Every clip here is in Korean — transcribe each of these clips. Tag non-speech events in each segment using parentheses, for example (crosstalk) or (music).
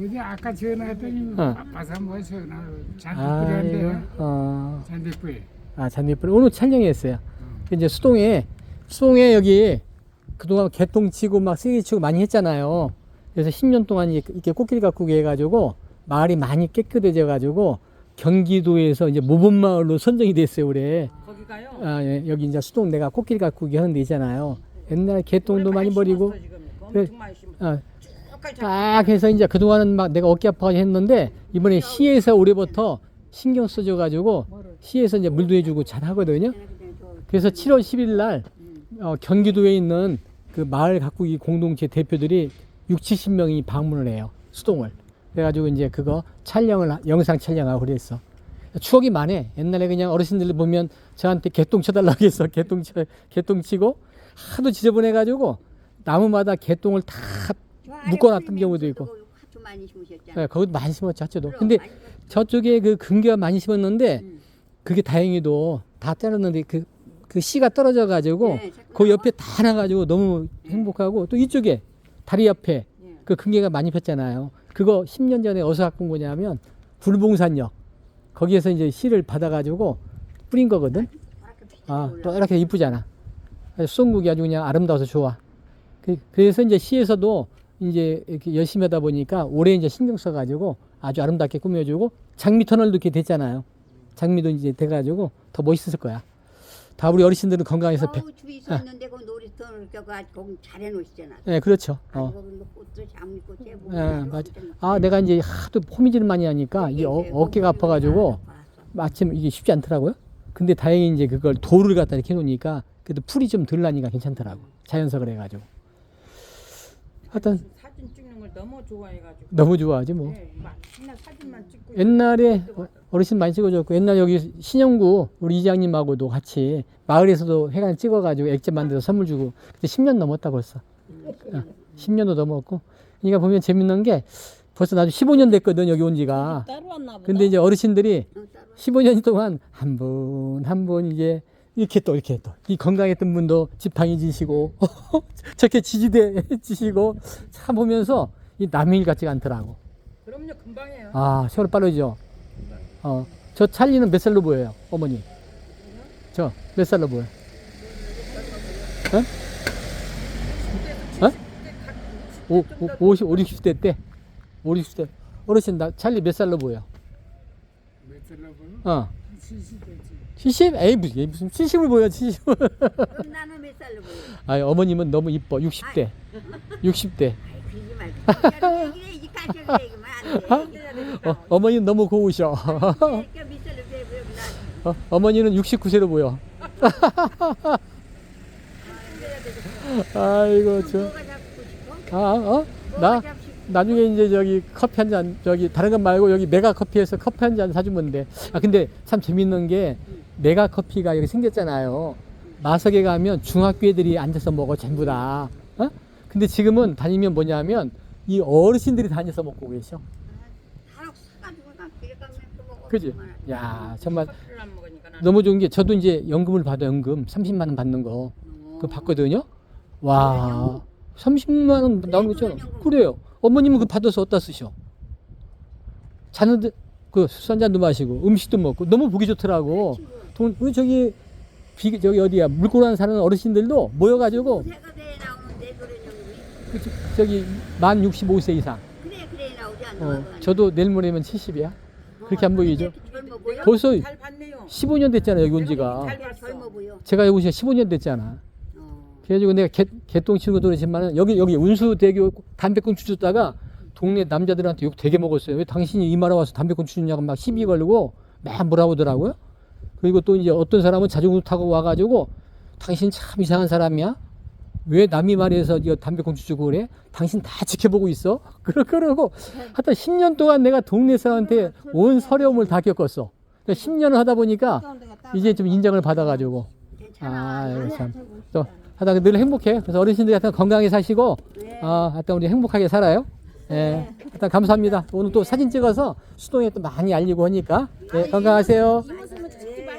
여기 아까 전화했더니 어. 뭐 전화 아, 잔디뿌리한데 이거, 어, 잔디뿌리. 아, 잔디뿌리. 오늘 촬영했어요. 이제 수동에, 수동에 여기 그동안 개똥 치고 막 쓰기 치고 많이 했잖아요. 그래서 10년 동안 이렇게 꽃길 가꾸기 해가지고 마을이 많이 깨끗해져 가지고 경기도에서 이제 모범마을로 선정이 됐어요, 올해. 거기가요. 아, 예, 여기 이제 수동 내가 꽃길 가꾸기 하는 데 있잖아요. 옛날 개똥도 많이 버리고, 심었어, 지금. 그래. 엄청 많이 심었어. 아, 딱 해서 이제 그동안은 막 내가 어깨 아파서 했는데 이번에 시에서 올해부터 신경 써줘 가지고 시에서 이제 물도 해주고 잘 하거든요. 그래서 7월 10일 날 어, 경기도에 있는 그 마을 가꾸기 공동체 대표들이 6, 70명이 방문을 해요. 수동을. 그래가지고 이제 그거 촬영을 하- 영상 촬영하고 그랬어. 추억이 많네. 옛날에 그냥 어르신들 보면 저한테 개똥 쳐달라고 해서 개똥 쳐 개똥 치고 하도 지저분해가지고 나무마다 개똥을 다 묶어놨던 경우도 있고. 하도 많이 심으셨잖아. 네, 거기도 많이 심었죠. 그럼 근데 많이 심었- 저쪽에 그 근개가 많이 심었는데 음. 그게 다행히도 다 자랐는데 그, 그 씨가 떨어져 가지고 네, 자꾸 그 나와. 옆에 다 나가지고 너무 행복하고 또 이쪽에 다리 옆에 네. 그 근개가 많이 폈잖아요. 그거 10년 전에 어디서 갖고 온 거냐면 불봉산역 거기에서 이제 씨를 받아가지고 뿌린 거거든. 아, 올라와. 또 이렇게 이쁘잖아. 수성국이 아주 그냥 아름다워서 좋아. 그, 그래서 이제 시에서도 이제 이렇게 열심히 하다 보니까 올해 이제 신경 써가지고 아주 아름답게 꾸며주고 장미 터널도 이렇게 됐잖아요. 장미도 이제 돼가지고 더 멋있을 거야. 다 우리 어르신들은 건강해서 배, 어우, 집에 있었는데 그 놀이터를 저거 거기 잘 해 놓으시잖아. 예, 그렇죠. 어. 어. 거기 뭐 꽃도 장미꽃에 뭐 예, 맞아. 엄청 아, 내가 이제 하도 호미질을 많이 하니까 이 어, 이게 어깨가 거기 아파가지고. 마침 이게 쉽지 않더라고요. 근데 다행히 이제 그걸 돌을 갖다 이렇게 해놓으니까 그래도 풀이 좀 덜 나니까 괜찮더라고. 자연석을 해가지고. 하여튼 사진 찍는 걸 너무 좋아해가지고. 너무 좋아하지 뭐. 네, 막 맨날 사진만 찍고. 옛날에 어- 어르신 많이 찍어줬고 옛날 여기 신영구 우리 이장님하고도 같이 마을에서도 회관 찍어가지고 액자 만들어서 선물 주고 그때 10년 넘었다 벌써. 어, 10년도 넘었고. 그러니까 보면 재밌는 게 벌써 나도 15년 됐거든 여기 온 지가. 따로 왔나 보다. 근데 이제 어르신들이 어, 따로 15년 동안 한 분 한 분 이제 이렇게 또 이렇게 또 이 건강했던 분도 지팡이 지시고 (laughs) 저렇게 지지대 지시고 참 보면서 이 남의 일 같지가 않더라고. 그럼요, 금방해요. 아 세월 빠르죠. 어 저 찰리는 몇 살로 보여요, 어머니? 저 몇 살로 보여? 어? 어? 오, 오, 50, 5, 60대 때? 5, 60대. 어르신, 나 찰리 몇 살로 보여? 몇 살로 보여? 어. 70대지. 70? 에이, 무슨, 에이, 무슨 70을 보여, 70. 그럼 나는 몇 살로 보여? 아니, 어머님은 너무 이뻐. 60대. 60대. 아이 그러지 말고 그냥 얘기를 이 가족 얘기만 안 돼. 어, 어머니는 너무 고우셔. 몇 살로 돼? 그럼 나 어, 어머니는 69세로 보여. 아이고, 저. 뭐가 잡고 싶어? 아, 어? 뭐가 나 잡고 싶어? 나중에 이제 저기 커피 한 잔, 저기 다른 것 말고 여기 메가 커피에서 커피 한 잔 사주면 돼. 아, 근데 참 재밌는 게 메가 커피가 여기 생겼잖아요. 마석에 가면 중학교 애들이 앉아서 먹어, 전부 다. 어? 근데 지금은 다니면 뭐냐면 이 어르신들이 다녀서 먹고 계셔. 그지? 야, 정말. 너무 좋은 게 저도 이제 연금을 받아, 연금. 30만 원 받는 거. 그거 받거든요. 와, 30만 원 나오는 거죠? 그래요. 어머님은 그 받아서 어디다 쓰셔? 자녀들 그술한 잔도 마시고 음식도 먹고 너무 보기 좋더라고. 돈 우리 저기 비 저기 어디야 물고란 사는 어르신들도 모여가지고 새가 돼 나오는데 노래는 그 저- 저기 만 65세 이상. 그래 그래 나오지 않나? 어, 저도 내일 모레면 70이야. 그렇게 안 보이죠? 젊어 보여? 벌써 잘 봤네요. 15년 됐잖아 여기 온 지가. 잘 그래, 봤어. 젊어 보여. 제가 여기 오신 15년 됐잖아. 어. 그래가지고 내가 개, 개똥 치는 것도 그렇지만 여기 여기 운수대교 담배꽁초 줬다가 동네 남자들한테 욕 되게 먹었어요. 왜 당신이 이 마라 와서 담배꽁초 주냐고 막 시비 걸고 막 몰아오더라고요. 그리고 또 이제 어떤 사람은 자전거 타고 와가지고 당신 참 이상한 사람이야. 왜 남이 말해서 이거 담배꽁초 주고 그래? 당신 다 지켜보고 있어. (laughs) 그러 그러고 하여튼 10년 동안 내가 동네 사람한테 온 서러움을 다 겪었어. 그러니까 10년을 하다 보니까 이제 좀 인정을 받아가지고. 아, 참. 또 하다 늘 행복해. 그래서 어르신들 하여튼 건강히 사시고, 네. 아, 하여튼 우리 행복하게 살아요. 예. 하여튼 감사합니다. 오늘 또 사진 찍어서 수동에 또 많이 알리고 하니까. 예, 건강하세요.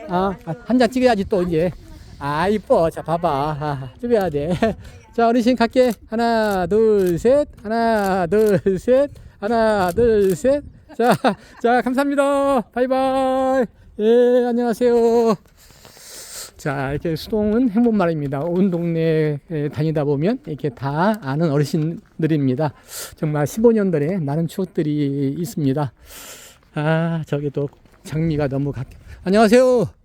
아, 한 장 찍어야지 또 이제. 아, 이뻐. 자, 봐봐. 아, 찍어야 돼. (laughs) 자, 어르신 갈게. 하나, 둘, 셋. 하나, 둘, 셋. 하나, 둘, 셋. 자, (laughs) 자, 감사합니다. 바이바이. 예, 안녕하세요. 자, 이렇게 수동은 행복말입니다. 온 동네에 다니다 보면 이렇게 다 아는 어르신들입니다. 정말 15년들의 많은 추억들이 있습니다. 아, 저기 또 장미가 너무 각, 안녕하세요.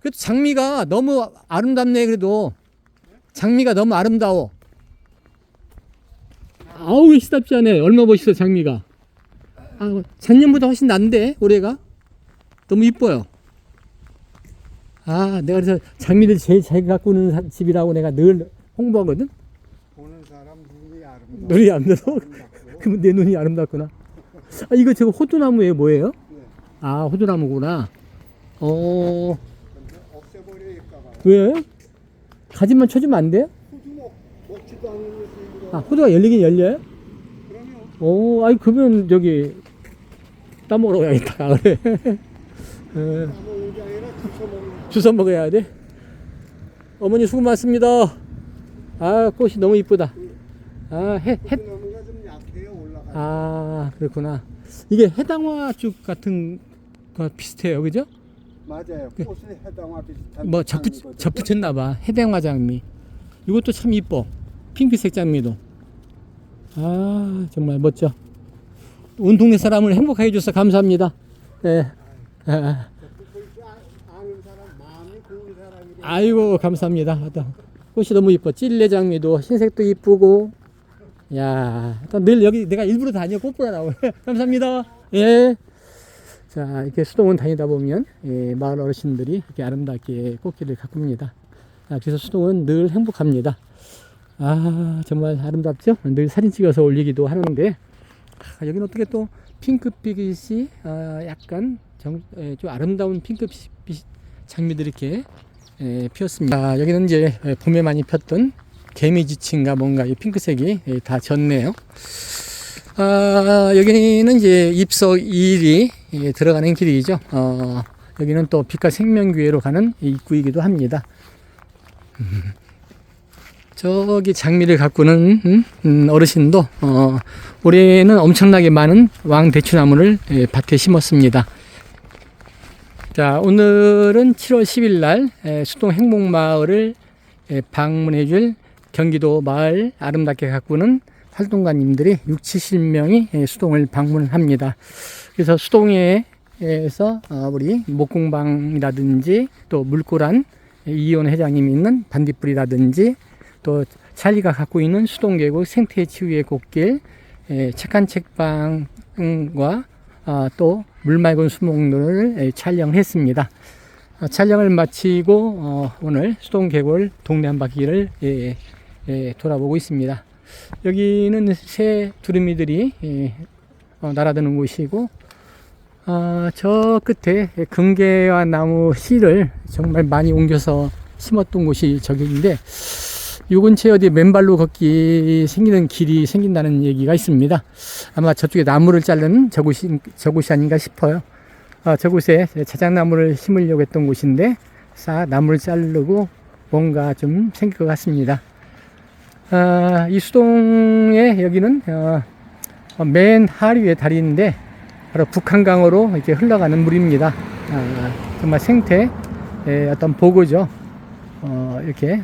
그래도 장미가 너무 아름답네, 그래도. 장미가 너무 아름다워. 아우, 시답지 않네. 얼마 멋있어, 장미가. 아, 작년보다 훨씬 난데, 올해가. 너무 이뻐요. 아, 내가 그래서 장미를 제일 잘 가꾸는 사- 집이라고 내가 늘 홍보하거든? 보는 사람 눈이 아름다워. 눈이 아름다워? 그러면 내 눈이 아름답구나. 아, 이거 저거 호두나무에 뭐예요? 아, 호두나무구나. 어. 왜? 가지만 쳐주면 안 돼요? 호두 먹, 먹지도 않는 아, 호두가 열리긴 열려요? 그러면 오, 아이, 그러면 저기, 따먹으러 가야겠다, 그래. (laughs) 어, 아무 게 아니라 주워 먹는 주워 먹어야 돼. 어머니 수고 많습니다. 아, 꽃이 너무 이쁘다. 아, 해, 해, 호두나무가 좀 약해요 올라가. 아, 그렇구나. 이게 해당화죽 같은 거 비슷해요, 그죠? 맞아요. 꽃이 해당화 비슷한. 뭐 접붙. 접붙였나 봐. 해당화 장미. 이것도 참 이뻐. 핑크색 장미도. 아, 정말 멋져. 온 동네 사람을 행복하게 해줘서 감사합니다. 네. 아, 볼줄 아- 아는 사람 마음이 고운 사람이 아이고, 감사합니다. 하여튼 꽃이 너무 이뻐. 찔레 장미도 흰색도 이쁘고. 야, 일단 늘 여기 내가 일부러 다녀 꽃 보러 나오고. 감사합니다. 예. 자, 이렇게 수동원 다니다 보면 예, 마을 어르신들이 이렇게 아름답게 꽃길을 가꿉니다. 아, 그래서 수동은 늘 행복합니다. 아, 정말 아름답죠? 늘 사진 찍어서 올리기도 하는데 아, 여기는 어떻게 또 핑크빛이 아, 약간 정, 예, 좀 아름다운 핑크빛 장미들이 이렇게 예, 피었습니다. 아, 여기는 이제 예, 봄에 많이 폈던 개미지친가 뭔가 이 핑크색이 예, 다 졌네요. 아, 여기는 이제 입석 2일이 예, 들어가는 길이죠. 어, 여기는 또 빛과 생명교회로 가는 입구이기도 합니다. 음, 저기 장미를 가꾸는 음, 음, 어르신도 어, 올해는 엄청나게 많은 왕 대추나무를 예, 밭에 심었습니다. 자, 오늘은 7월 10일 날 에, 수동 행복마을을 에, 방문해 줄 경기도 마을 아름답게 가꾸는 활동가님들이 6, 70명이 에, 수동을 방문합니다. 그래서 수동에서 어, 우리 목공방이라든지 또 물고란 에, 이온 회장님이 있는 반딧불이라든지 또 찰리가 갖고 있는 수동계곡 생태 치유의 꽃길 에, 착한 책방과 아, 또 물맑은 수목로를 에, 촬영했습니다. 어, 촬영을 마치고 어, 오늘 수동계골 동네 한 바퀴를 예, 예, 돌아보고 있습니다. 여기는 새 두루미들이 예, 어, 날아드는 곳이고 아, 저 끝에 금계와 나무 씨를 정말 많이 옮겨서 심었던 곳이 저기인데 요 근처에 어디 맨발로 걷기 생기는 길이 생긴다는 얘기가 있습니다. 아마 저쪽에 나무를 자르는 저곳이, 저곳이 아닌가 싶어요. 아, 저곳에 자작나무를 심으려고 했던 곳인데, 싹 나무를 자르고 뭔가 좀 생길 것 같습니다. 아, 이 수동에 여기는, 어, 어, 맨 하류의 다리인데, 바로 북한강으로 이렇게 흘러가는 물입니다. 아, 정말 생태, 의 어떤 보고죠. 어, 이렇게,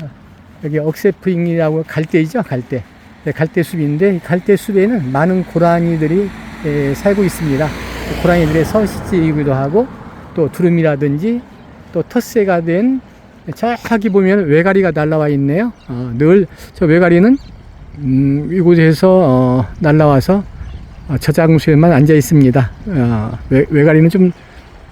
여기 억세프링이라고 갈대이죠, 갈대. 네, 갈대숲인데, 이 갈대숲에는 많은 고라니들이 에, 살고 있습니다. 고라니들의 서식지이기도 하고 또 두루미라든지 또 텃새가 된 저기 보면 외가리가 날라와 있네요. 어, 늘저 외가리는 음, 이곳에서 어, 날라와서 어, 저장소에만 앉아 있습니다. 어, 외, 외가리는 좀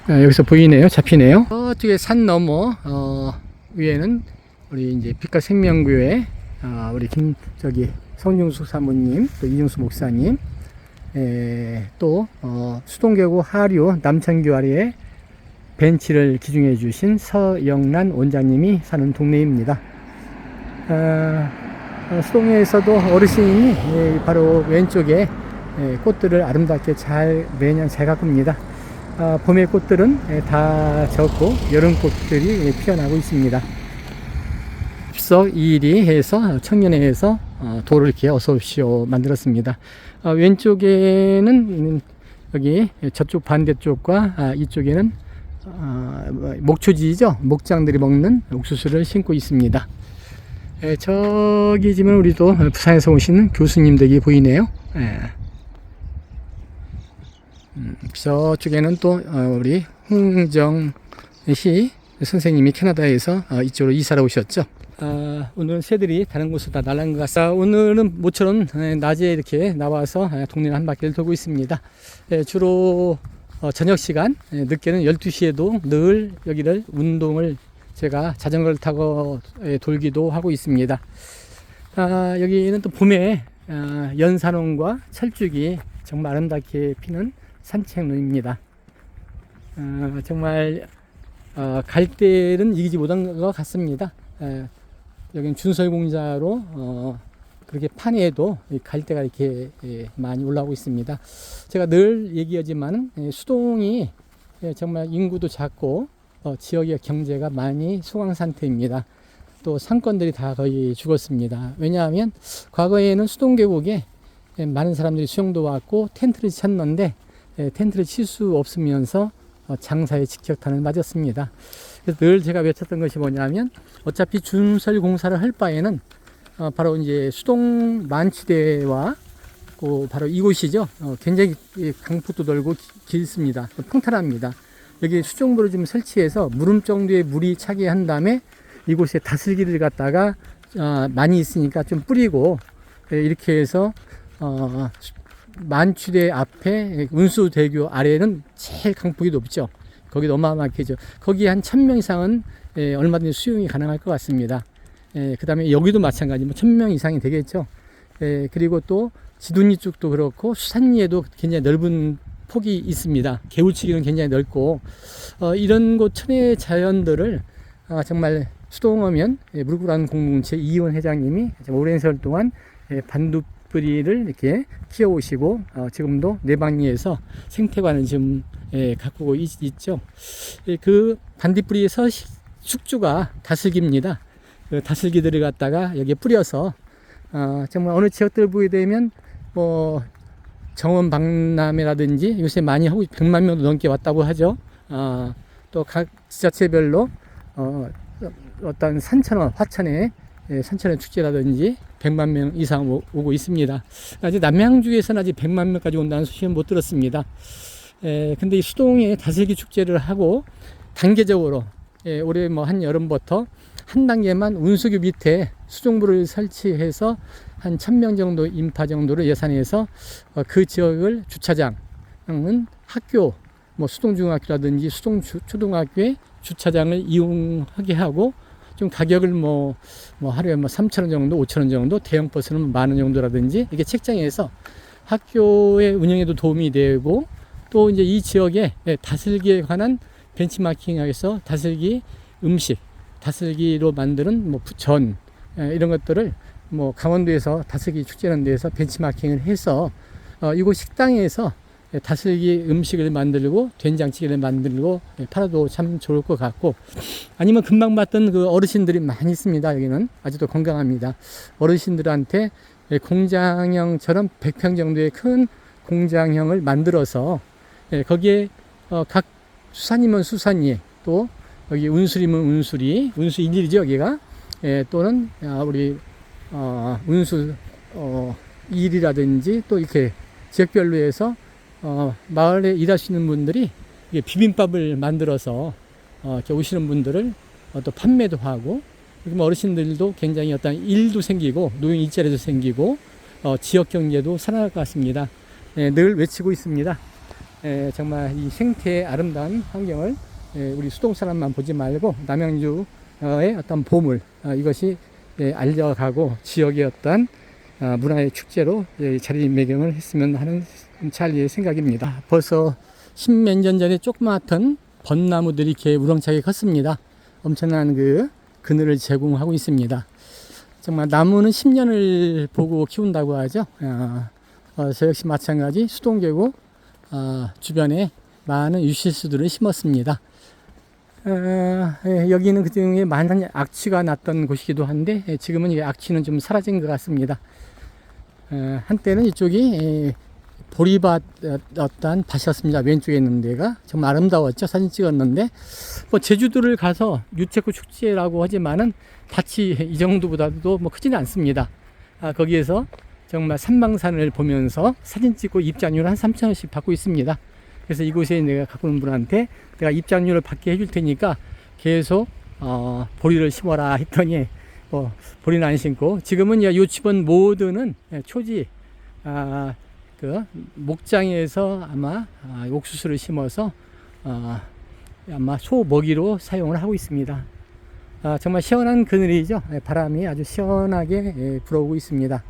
어, 여기서 보이네요. 잡히네요. 저쪽에 산 너머 어, 위에는 우리 이제 빛과 생명교회 어, 우리 김 저기 성중숙 사모님 또 이중수 목사님 에, 또 어, 수동계고 하류 남창교 아래에 벤치를 기증해 주신 서영란 원장님이 사는 동네입니다. 어, 어, 수동에서도 어르신이 예, 바로 왼쪽에 예, 꽃들을 아름답게 잘 매년 잘 가꿉니다. 아, 봄의 꽃들은 예, 다 졌고 여름 꽃들이 예, 피어나고 있습니다. 입석 2일이 해서 청년회에서 어, 도를 이렇게 어서 오시오 만들었습니다. 어, 왼쪽에는 음, 여기 저쪽 반대쪽과 아, 이쪽에는 아, 뭐, 목초지죠. 목장들이 먹는 옥수수를 심고 있습니다. 예, 저기 지금 우리도 부산에서 오시는 교수님 댁이 보이네요. 예. 음, 저쪽에는 또 어, 우리 홍정 씨 선생님이 캐나다에서 어, 이쪽으로 이사를 오셨죠. 아, 오늘은 새들이 다른 곳으로 다 날아간 것 같습니다. 오늘은 모처럼 에, 낮에 이렇게 나와서 에, 동네를 한 바퀴를 돌고 있습니다. 에, 주로 어, 저녁 시간, 에, 늦게는 12시에도 늘 여기를 운동을 제가 자전거를 타고 에, 돌기도 하고 있습니다. 아, 여기는 또 봄에 아, 연산홍과 철쭉이 정말 아름답게 피는 산책로입니다. 아, 정말 어, 갈 때는 이기지 못한 것 같습니다. 에, 여기는 준설공자로 어, 그렇게 판에도 이 갈대가 이렇게 예, 많이 올라오고 있습니다. 제가 늘 얘기하지만 수동이 예, 정말 인구도 작고 어, 지역의 경제가 많이 소강 상태입니다. 또 상권들이 다 거의 죽었습니다. 왜냐하면 과거에는 수동 계곡에 예, 많은 사람들이 수영도 왔고 텐트를 쳤는데 예, 텐트를 칠 수 없으면서 어, 장사에 직격탄을 맞았습니다. 그래서 늘 제가 외쳤던 것이 뭐냐면 어차피 준설 공사를 할 바에는 어, 바로 이제 수동 만취대와 그 바로 이곳이죠. 어, 굉장히 이 강폭도 넓고 기- 길습니다. 평탄합니다. 여기 수정부를 좀 설치해서 무름 정도의 물이 차게 한 다음에 이곳에 다슬기를 갖다가 어, 많이 있으니까 좀 뿌리고 예, 이렇게 해서 어, 수- 만취대 앞에 운수대교 아래는 제일 강폭이 높죠. 거기 어마어마하게죠. 거기 한 천 명 이상은 예, 얼마든지 수용이 가능할 것 같습니다. 예, 그 다음에 여기도 마찬가지, 뭐, 천 명 이상이 되겠죠. 예, 그리고 또 지둔이 쪽도 그렇고 수산리에도 굉장히 넓은 폭이 있습니다. 개울치기는 굉장히 넓고, 어, 이런 곳 천혜 자연들을 아, 정말 수동하면 예, 물구라는 공동체 이원 회장님이 좀 오랜 세월 동안 예, 반두뿌리를 이렇게 키워오시고 어, 지금도 내방리에서 생태관을 지금 예, 가꾸고 있, 있죠. 예, 그 반딧불이에서 시- 숙주가 다슬기입니다. 그 다슬기들을 갖다가 여기에 뿌려서 어, 정말 어느 지역들 보게 되면 뭐 정원 박람회라든지 요새 많이 하고 100만 명도 넘게 왔다고 하죠. 어, 또각 지자체별로 어, 어떤 산천어 화천에 예, 산천어 축제라든지 100만 명 이상 오, 오고 있습니다. 아직 남양주에서는 아직 100만 명까지 온다는 소식은 못 들었습니다. 에, 근데 이 수동에 다슬기 축제를 하고 단계적으로 예, 올해 뭐 한 여름부터 한 단계만 운수교 밑에 수종부를 설치해서 한 1000명 정도 인파 정도를 예산해서 어, 그 지역을 주차장은 학교 뭐 수동중학교라든지 수동초등학교의 주차장을 이용하게 하고 좀 가격을 뭐, 뭐 하루에 뭐 3,000원 정도, 5,000원 정도, 대형 버스는 만 원 정도라든지 이렇게 책정해서 학교의 운영에도 도움이 되고 또 이제 이 지역에 예, 다슬기에 관한 벤치마킹하여서 다슬기 음식, 다슬기로 만드는 뭐 전 이런 것들을 뭐 강원도에서 다슬기 축제하는 데에서 벤치마킹을 해서 어, 이곳 식당에서 예, 다슬기 음식을 만들고 된장찌개를 만들고 예, 팔아도 참 좋을 것 같고 아니면 금방 봤던 그 어르신들이 많이 있습니다. 여기는 아직도 건강합니다. 어르신들한테 예, 공장형처럼 100평 정도의 큰 공장형을 만들어서 예, 거기에 어, 각 수산이면 수산이 또 여기 운수리면 운수리 운수 일일이죠 여기가 예, 또는 아, 우리 어, 운수 어, 일이라든지 또 이렇게 지역별로 해서 어, 마을에 일하시는 분들이 이게 비빔밥을 만들어서 어, 이렇게 오시는 분들을 어, 또 판매도 하고 그리고 뭐 어르신들도 굉장히 어떤 일도 생기고 노인 일자리도 생기고 어, 지역 경제도 살아날 것 같습니다. 예, 늘 외치고 있습니다. 예, 정말 이 생태의 아름다운 환경을 예, 우리 수동 사람만 보지 말고 남양주의 어떤 보물 어, 이것이 예, 알려가고 지역의 어떤 어, 문화의 축제로 예, 자리매김을 했으면 하는 찰리의 생각입니다. 벌써 십몇 년 전에 조그마한 벚나무들이 이렇게 우렁차게 컸습니다. 엄청난 그 그늘을 제공하고 있습니다. 정말 나무는 10년을 보고 키운다고 하죠. 어, 어, 저 역시 마찬가지 수동계곡 어, 주변에 많은 유실수들을 심었습니다. 어, 예, 여기는 그 중에 많은 악취가 났던 곳이기도 한데 예, 지금은 이 악취는 좀 사라진 것 같습니다. 어, 한때는 이쪽이 예, 보리밭 어떤 밭이었습니다. 왼쪽에 있는 데가 정말 아름다웠죠. 사진 찍었는데 뭐 제주도를 가서 유채꽃 축제라고 하지만은 밭이 이 정도보다도 뭐 크지는 않습니다. 아, 거기에서 정말 산방산을 보면서 사진 찍고 입장료를 한 3,000원씩 받고 있습니다. 그래서 이곳에 내가 갖고 온 분한테 내가 입장료를 받게 해줄 테니까 계속 어, 보리를 심어라 했더니 뭐 보리는 안 심고 지금은 이 요집은 모두는 초지 아, 그 목장에서 아마 아, 옥수수를 심어서 아, 아마 소 먹이로 사용을 하고 있습니다. 아, 정말 시원한 그늘이죠. 예, 바람이 아주 시원하게 예, 불어오고 있습니다.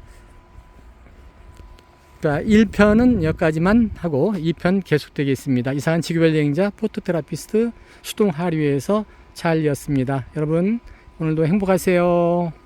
자, 1편은 여기까지만 하고 2편 계속되겠습니다. 이상한 지구별 여행자 포토테라피스트 수동 하류에서 찰리였습니다. 여러분 오늘도 행복하세요.